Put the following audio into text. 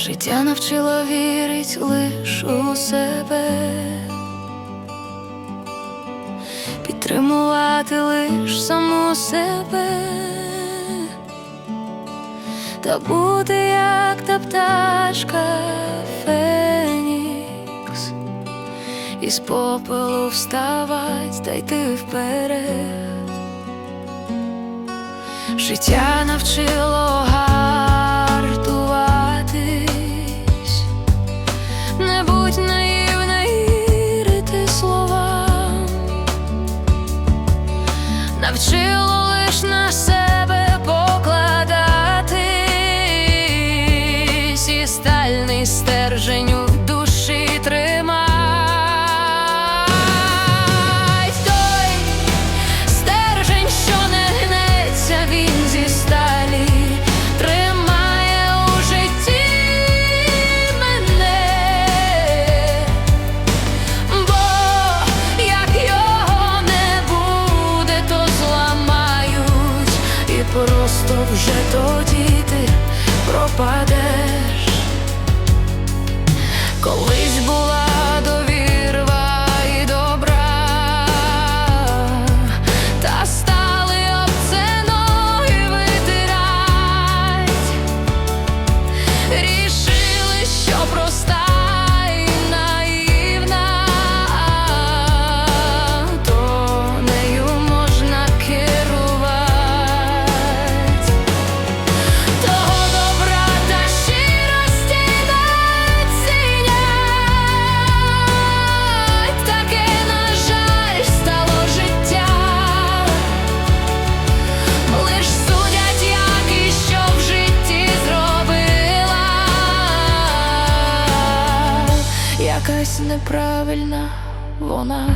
життя навчило вірить лиш у себе, підтримувати лиш саму себе, та бути як та пташка Фенікс, із попелу вставать та йти вперед. Життя навчило. вже тоді. якась неправильна вона.